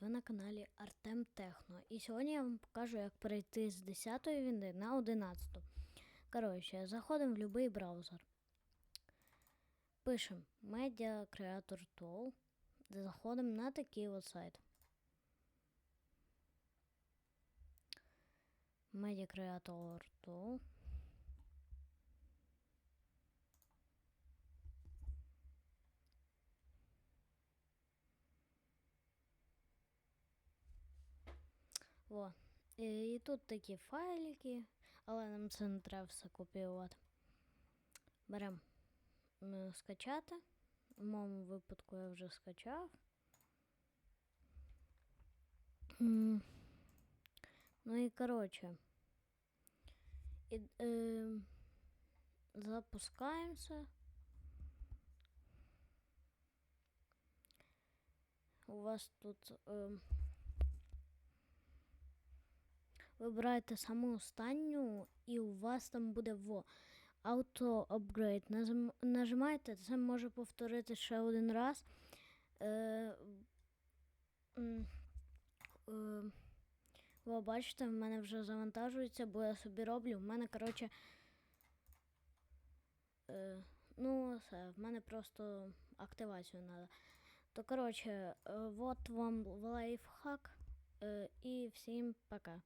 ви на каналі Артем Техно. І сьогодні я вам покажу, як перейти з 10 війни на 11. Коротше, заходимо в будь-який браузер. Пишемо Media Creator Tool. Заходимо на такий от сайт. Media Creator Tool. Во. І, і тут такі файлики, але нам це не треба все копіювати. Беремо м, скачати. В моєму випадку я вже скачав. Ну і коротше. І, е, запускаємося. У вас тут. Е, Вибираєте саму останню, і у вас там буде во Auto Upgrade. Нажим- Нажимаєте, це може повторити ще один раз. Е, е, ви бачите, в мене вже завантажується, бо я собі роблю. В мене, коротше. Е, ну, все, в мене просто активацію треба. То, коротше, от вам лайфхак. І всім пока.